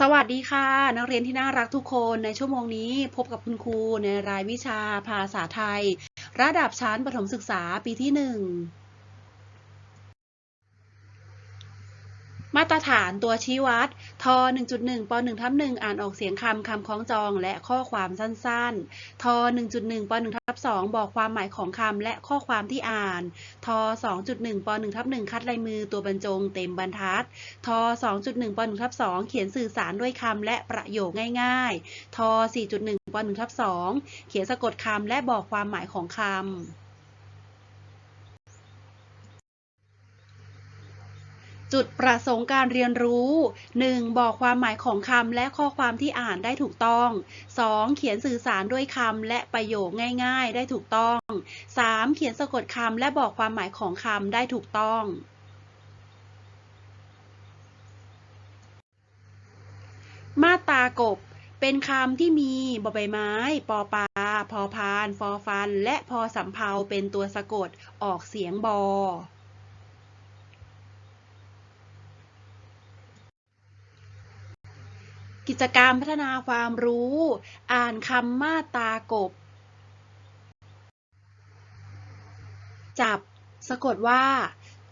สวัสดีค่ะ นักเรียนที่น่ารักทุกคนในชั่วโมงนี้พบกับคุณครูในรายวิชาภาษาไทย ระดับชั้นประถมศึกษาปีที่หนึ่ง มาตรฐานตัวชี้วัด ท 1.1 ป 1 ทับ1อ่านออกเสียงคำคำคล้องจองและข้อความสั้นๆ ท 1.1 ป 1 ทับ2บอกความหมายของคำและข้อความที่อ่าน ท 2.1 ป 1 ทับ1คัดลายมือตัวบรรจงเต็มบรรทัด ท 2.1 ป 1 ทับ2เขียนสื่อสารด้วยคำและประโยคง่ายๆ ท 4.1 ป 1 ทับ2เขียนสะกดคำและบอกความหมายของคำ จุดประสงค์การเรียนรู้ 1. บอกความหมายของคำและข้อความที่อ่านได้ถูกต้อง 2. เขียนสื่อสารด้วยคำและประโยคง่าย ๆ ได้ถูกต้อง 3. เขียนสะกดคำและบอกความหมายของคำได้ถูกต้องมาตากบ เป็นคำที่มีบอใบไม้ ปอปลาพอพาน ฟอฟัน และพอสำเภาเป็นตัวสะกดออกเสียงบอ กิจกรรมพัฒนาความรู้ อ่านคำมาตากบ จับ สะกดว่า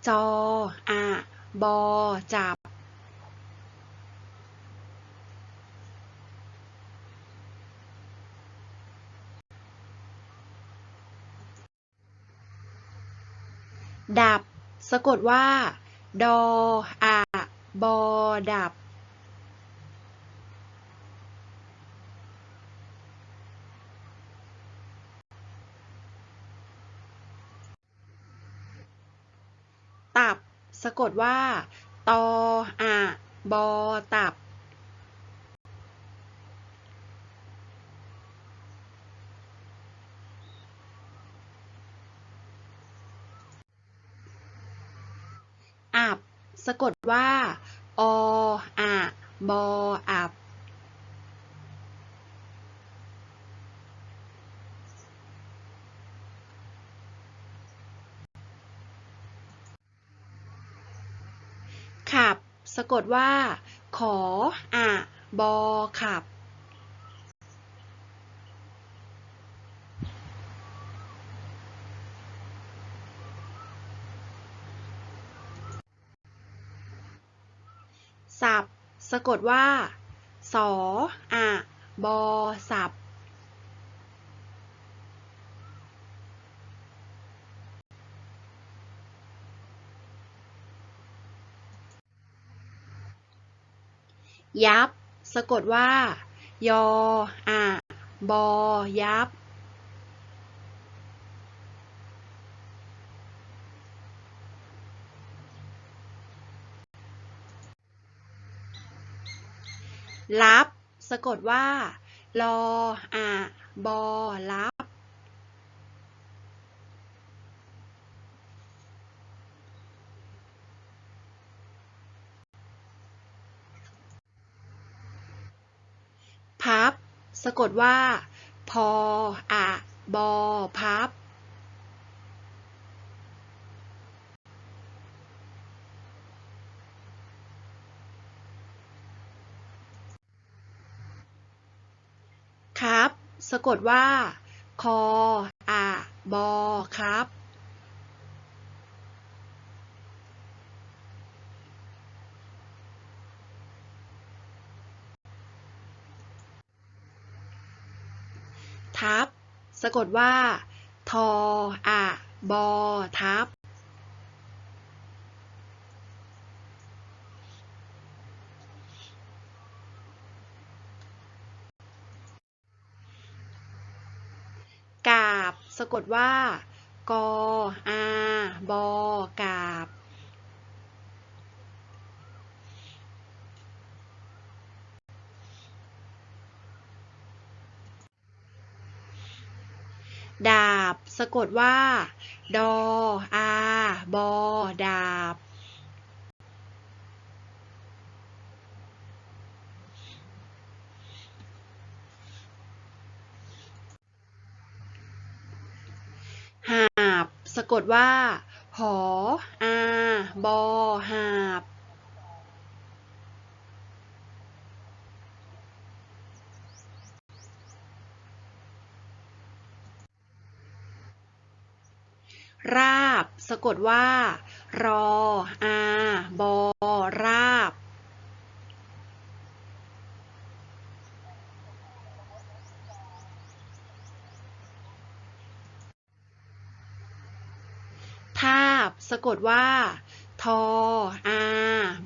จออะบอ จับ ดับ สะกดว่า ดออะบอ ดับ ตับ สะกดว่า ตออะบอตับ อับ สะกดว่า ออะบออับ ขับ สะกดว่า ขออะบอขับ สับ สะกดว่า สออะบอสับ ยับ สะกดว่า ยออะบอ ยับลับ สะกดว่า ลออะบอลับ พับ สะกดว่า พออะบอพับ ครับ สะกดว่า คออะบอครับ ทับ สะกดว่า ทออะบอทับ กาบ สะกดว่า กออาบอกาบ ดาบ สะกดว่า ดออาบอ ดาบ หาบ สะกดว่า หออาบอหาบ ราบ สะกดว่า รอ อา บอ ราบ ทาบ สะกดว่า ทอ อา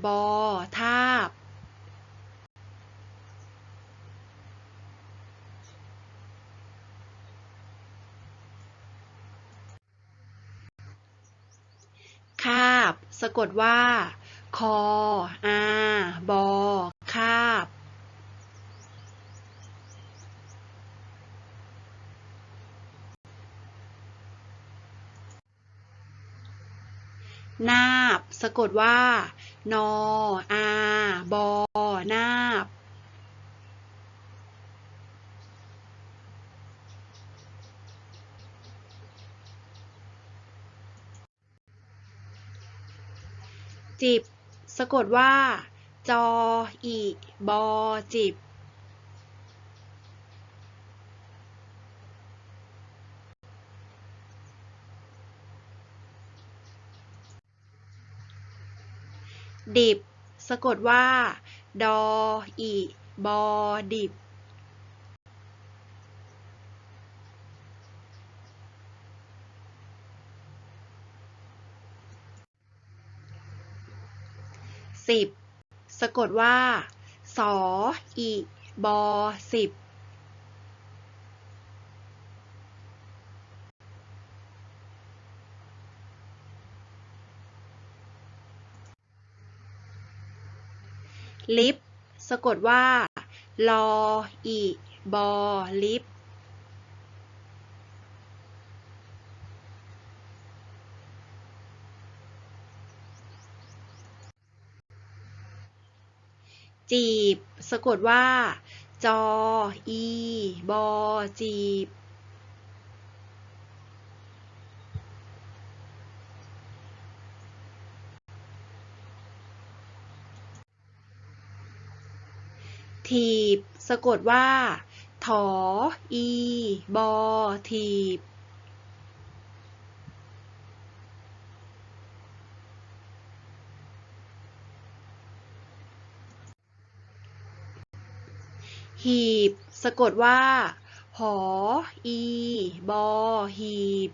บอ ทาบาบ สะกดว่า คอ อา บอ คาบ นาบ สะกดว่า นอ อา บอ นาบ จิบ สะกดว่า จออิบอจิบ ดิบ สะกดว่า ดออิบอดิบ สิบสะกดว่า สออิบอสิบลิฟสะกดว่า ลออิบอลิฟ จีบ สะกดว่า จอ อี บอ จีบ ถีบ สะกดว่า ถอ อี บอ ถีบ หีบ สะกดว่า หอ อี บอ หีบ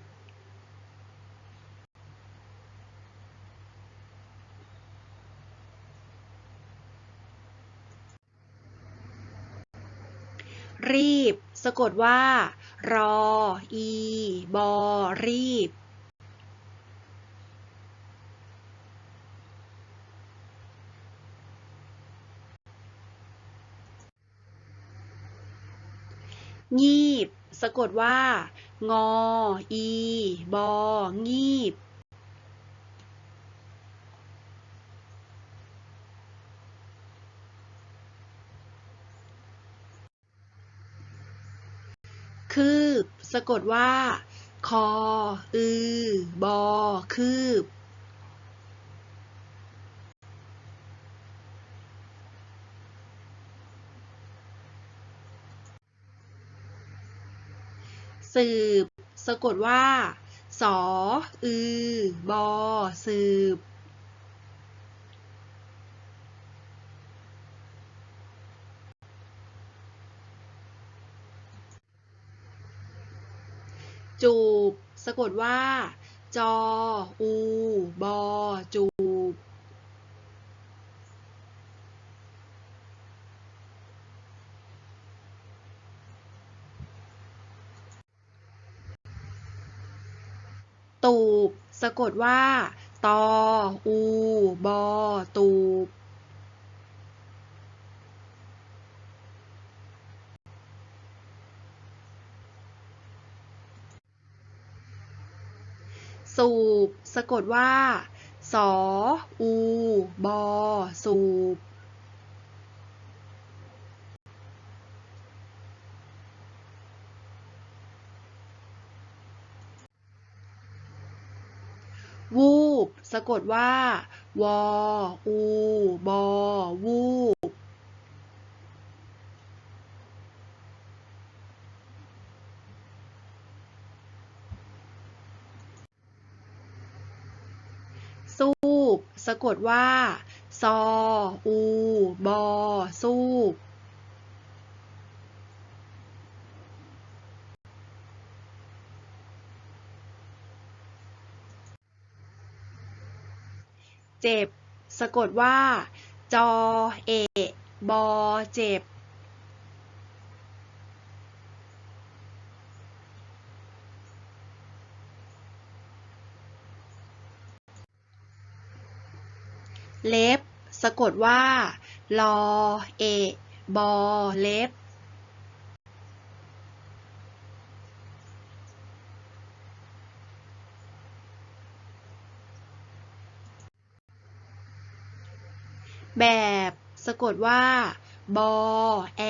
รีบ สะกดว่า รอ อี บอ รีบ งีบ สะกดว่า งอ อี บอ งีบ คืบ สะกดว่า คอ อือ บอ คืบ สืบ สะกดว่า สอ อือ บอ สืบ จูบ สะกดว่า จอ อู บอ จูบ ตูบ สะกดว่า ตอ อู บอ ตูบ สูบ สะกดว่า สอ อู บอ สูบ สะกดว่า วอ อู บอ วูสูบ สะกดว่า ซอ อู บอ สูบ เจ็บ สะกดว่า จอเอะบอเจ็บ เล็บ สะกดว่า ลอเอะบอเล็บ แบบสะกดว่า บอ แอ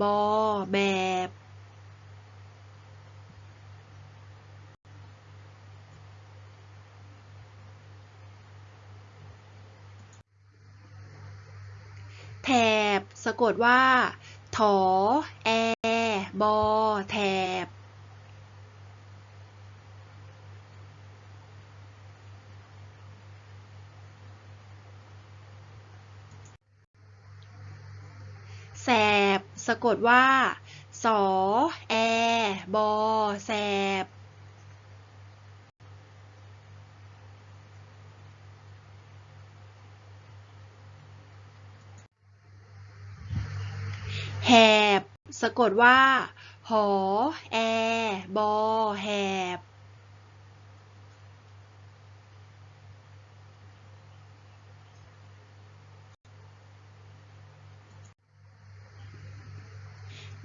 บอ แบบ แถบ สะกดว่า ถอ แอ บอ แถบ แสบ สะกดว่า สอ แอ บอ แสบ แหบ สะกดว่า หอ แอ บอ แหบ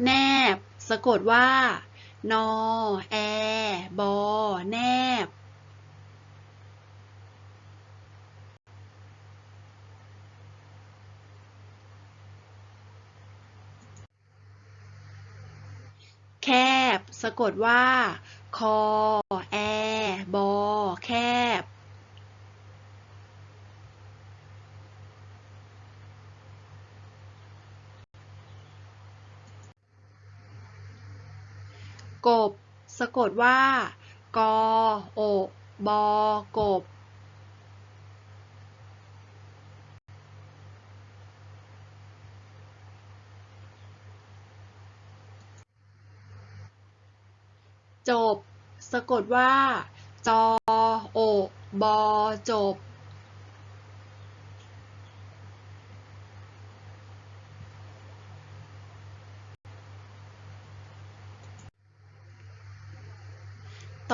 แนบ สะกดว่า นอ แอ บอ แนบ แคบ สะกดว่า คอ แอ บอ แคบ กบ สะกดว่า กอโอบอกบ จบ สะกดว่า จอโอบอจบ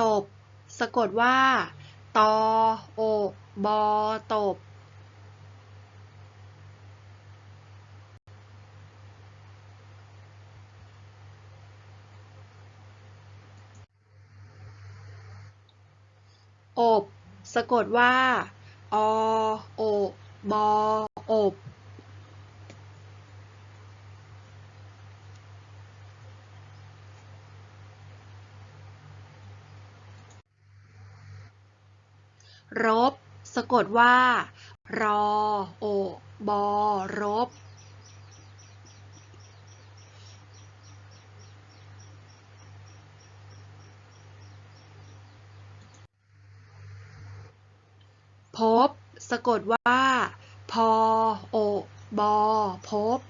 ตบ สะกดว่า ตอ โอ บอ ตบ อบ สะกดว่า อ โอ บอ อบ รบ สะกดว่า รอ โอ บอ รบ พบ สะกดว่า พอ โอ บอ พบ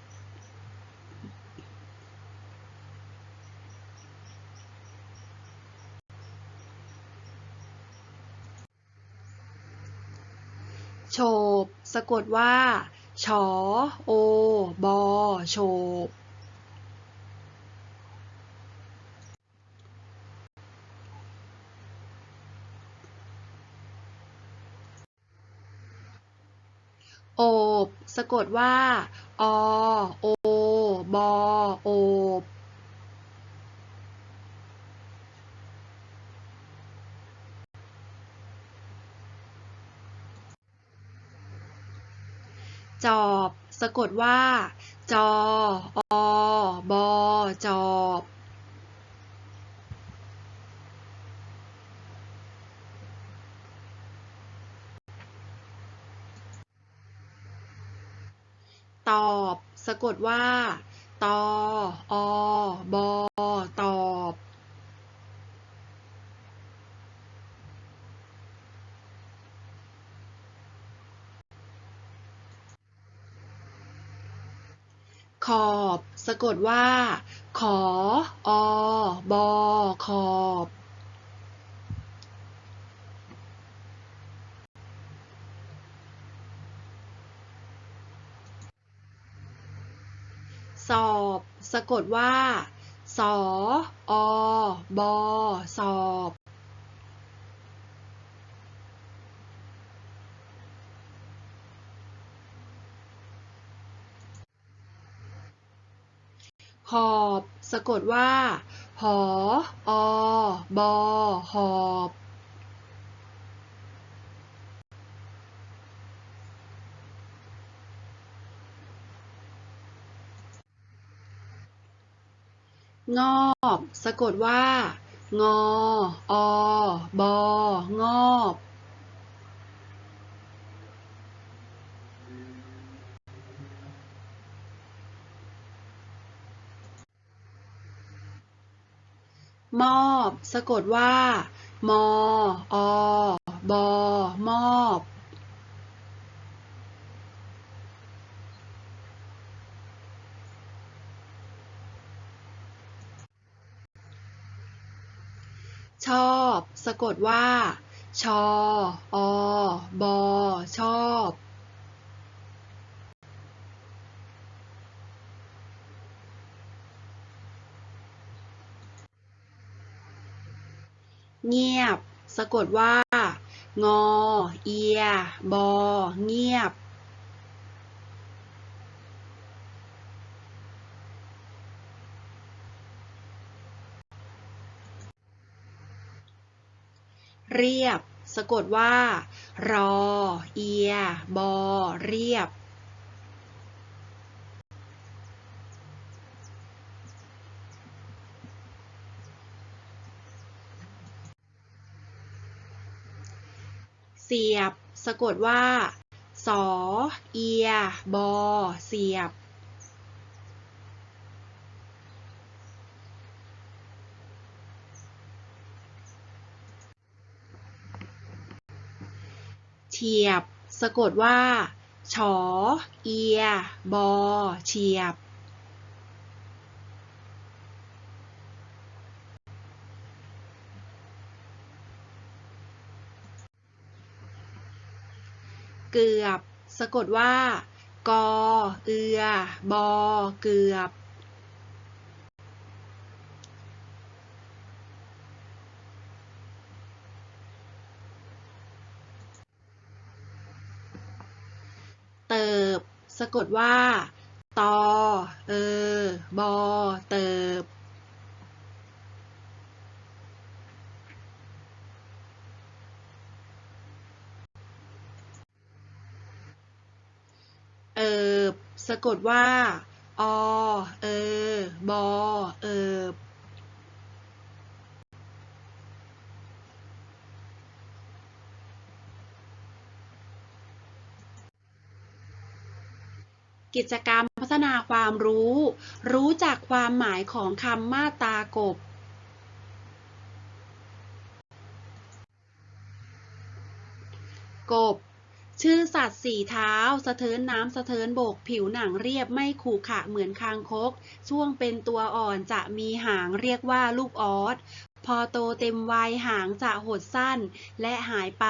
โฉบสะกดว่า ชอ โอ บอ โฉบโอบสะกดว่า อ โอ บอ โอบ จอบ สะกดว่า จอ อบอจอบ ตอบ สะกดว่า ตอ อบอตอบ ขอบ สะกดว่า ขอ อ บอ ขอบ สอบ สะกดว่า สอ อ บอ สอบ หอบสะกดว่า หอ อ บอ หอบงอบสะกดว่า งอ อ บองอบ มอบ สะกดว่า มอ อ บอ มอบ ชอบ สะกดว่า ชอ อ บอ ชอบ เงียบ สะกดว่า งอ เอีย บอ เงียบ เรียบ สะกดว่า รอ เอีย บอ เรียบ เสียบ สะกดว่า สอ เอีย บอ เสียบ เฉียบ สะกดว่า ฉอ เอีย บอ เฉียบ เกือบ สะกดว่า กอ เอือ บอ เกือบ เติบ สะกดว่า ตอ เออ บอ เติบ เอิบ สะกดว่า อ เออ บอ เอิบกิจกรรมพัฒนาความรู้ รู้จักความหมายของคำมาตากบ กบ ชื่อสัตว์สี่เท้า สะเทินน้ำสะเทินบก ผิวหนังเรียบไม่ขูขะเหมือนคางคก ช่วงเป็นตัวอ่อนจะมีหางเรียกว่าลูกออส พอโตเต็มวัยหางจะหดสั้นและหายไป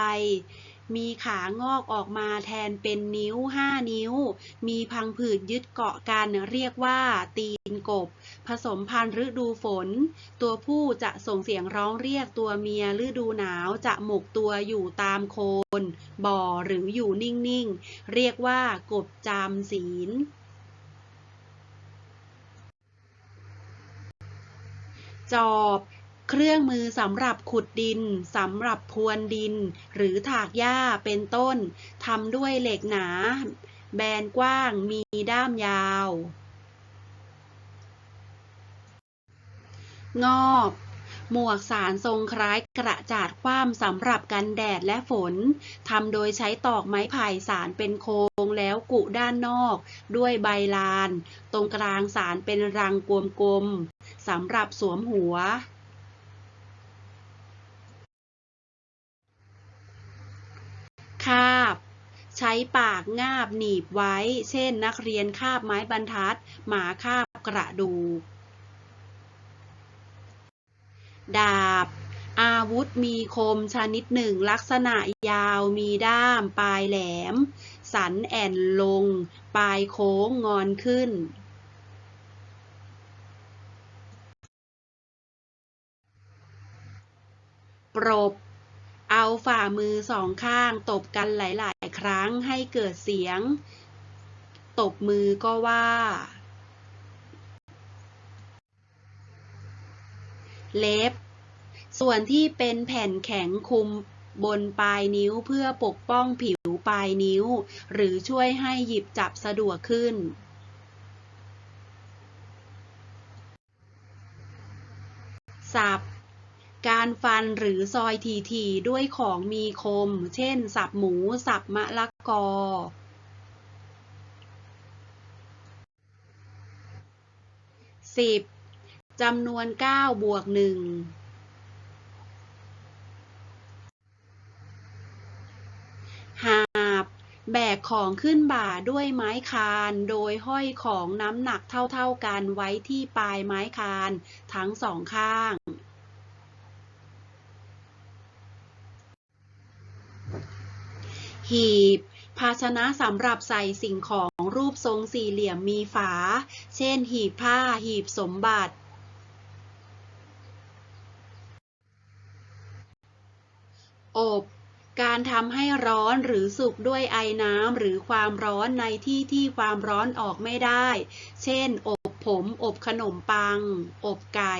มีขางอกออกมาแทนเป็นนิ้วห้านิ้ว มีพังผืดยึดเกาะกันเรียกว่า ตีนกบ ผสมพันธุ์ฤดูฝน ตัวผู้จะส่งเสียงร้องเรียกตัวเมียฤดูหนาวจะหมกตัวอยู่ตามโคน บ่อหรืออยู่นิ่ง ๆ เรียกว่ากบจามศีลจอบ เครื่องมือสำหรับขุดดินสำหรับพรวนดิน หรือถากหญ้าเป็นต้นทำด้วยเหล็กหนา แบนกว้างมีด้ามยาว งอบ หมวกสารทรงคล้ายกระจาดคว่ำสำหรับกันแดดและฝนทำโดยใช้ตอกไม้ไผ่สารเป็นโค้งแล้วกุด้านนอก ด้วยใบลาน ตรงกลางสารเป็นรังกลมๆสำหรับสวมหัว คาบ ใช้ปากงาบหนีบไว้ เช่น นักเรียนคาบไม้บรรทัด หมาคาบกระดูก ดาบ อาวุธมีคมชนิดหนึ่ง ลักษณะยาวมีด้าม ปลายแหลม สันแอ่นลง ปลายโค้งงอนขึ้นปรบ เอาฝ่ามือสองข้างตบกันหลาย ๆ ครั้งให้เกิดเสียง ตบมือก็ว่า เล็บ ส่วนที่เป็นแผ่นแข็งคุมบนปลายนิ้วเพื่อปกป้องผิวปลายนิ้ว หรือช่วยให้หยิบจับสะดวกขึ้น สับ การฟันหรือซอยทีๆด้วยของมีคม เช่น สับหมู สับมะละกอสิบจำนวนเก้าบวกหนึ่งหาบ แบกของขึ้นบ่าด้วยไม้คาน โดยห้อยของน้ำหนักเท่าๆกันไว้ที่ปลายไม้คานทั้งสองข้าง หีบ ภาชนะสำหรับใส่สิ่งของรูปทรงสี่เหลี่ยมมีฝา เช่น หีบผ้า หีบสมบัติ อบ การทำให้ร้อนหรือสุกด้วยไอน้ำหรือความร้อนในที่ที่ความร้อนออกไม่ได้ เช่น อบผม อบขนมปัง อบไก่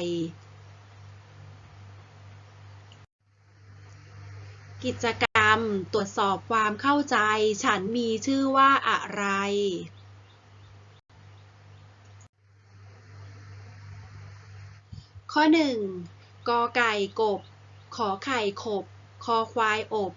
กิจกำ ตรวจสอบความเข้าใจ ฉันมีชื่อว่าอะไร ข้อ 1. กอไก่กบ ขอไข่ขบ คอควายอบ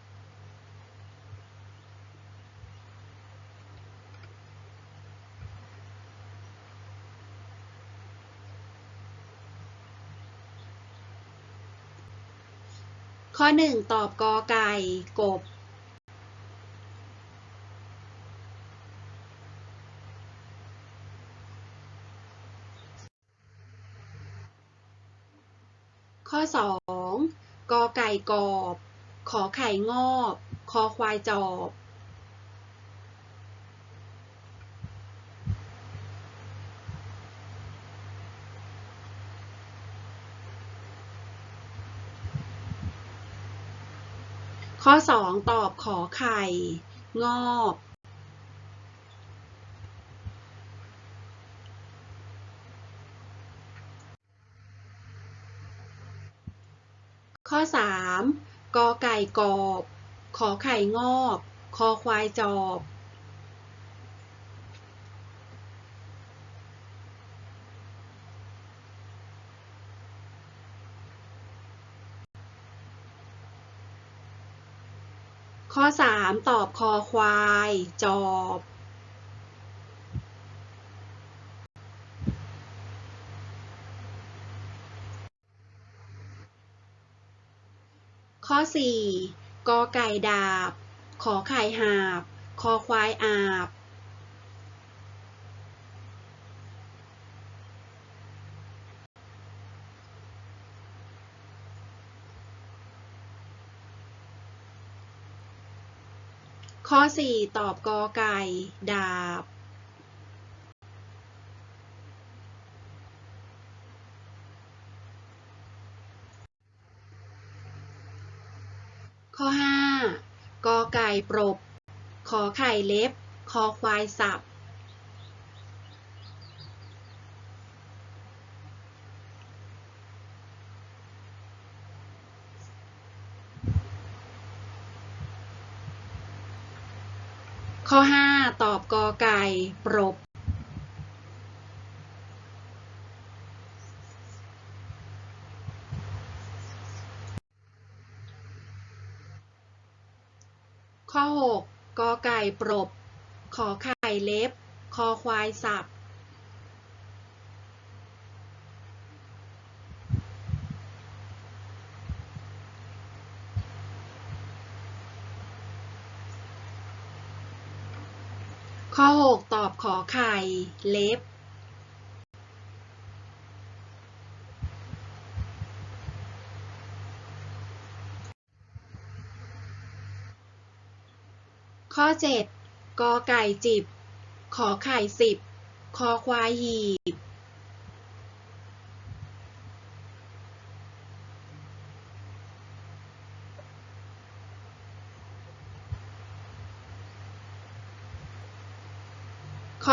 ข้อ 1 ตอบกอไก่กบ ข้อ 2 กอไก่กอบ ขอไข่งอบ คอควายจอบ ข้อ 2 ตอบขอไข่ งอบ ข้อ 3 กอไก่กอบ ขอไข่งอบ คอควายจอบ ข้อ 3 ตอบคอควาย จอบ ข้อ 4 กอไก่ดาบ ขอไข่หาบ คอควายอาบ ข้อ 4 ตอบกอไก่ ดาบ ข้อ 5 กอไก่ปรบ ขอไข่เล็บ คอควายสับ ข้อ 5 ตอบกอไก่ปรบ ข้อ 6กอไก่ปรบ ขอไข่เล็บ คอควายสับ ข้อ 6 ตอบขอไข่ เล็บ ข้อ 7 กอไก่จิบ ขอไข่สิบ คอควายหี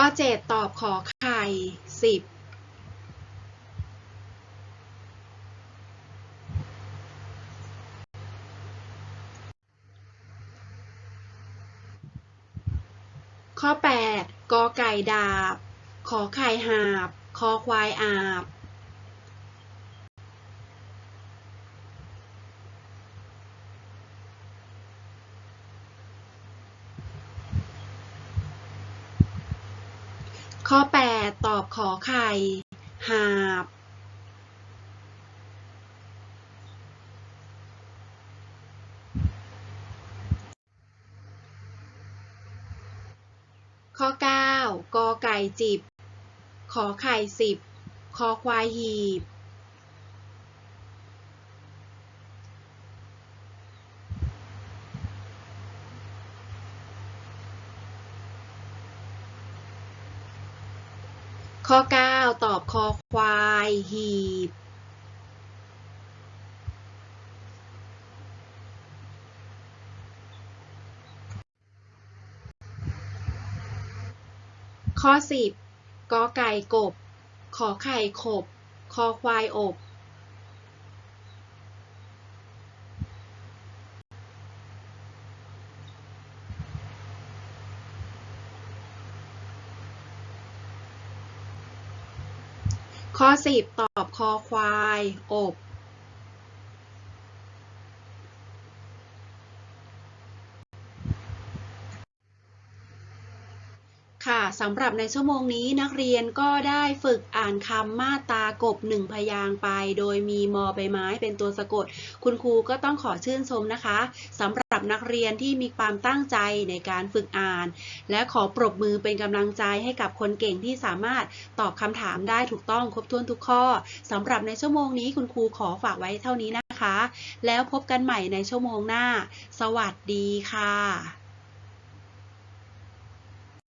ข้อ7ตอบขอไข่สิบข้อ 8 กอไก่ดาบ ขอไข่หาบ คอควายอาบ ข้อ 8 ตอบขอไข่ หาบ ข้อ 9 กอไก่จิบ ขอไข่สิบ คอควายหีบ ข้อ 9 ตอบคอควายหีบ ข้อ 10กอไก่กบ ขอไข่ขบ คอควายอบ ข้อ10ตอบคอควาย อบ ค่ะสำหรับในชั่วโมงนี้นักเรียนก็ได้ฝึกอ่านคำมาตากบหนึ่งพยางค์ไป โดยมีมอใบไม้เป็นตัวสะกด คุณครูก็ต้องขอชื่นชมนะคะสำหรับ นักเรียนที่มีความตั้งใจในการฝึกอ่าน และขอปรบมือเป็นกำลังใจให้กับคนเก่งที่สามารถตอบคำถามได้ถูกต้องครบถ้วนทุกข้อสำหรับในชั่วโมงนี้คุณครูขอฝากไว้เท่านี้นะคะ แล้วพบกันใหม่ในชั่วโมงหน้า สวัสดีค่ะ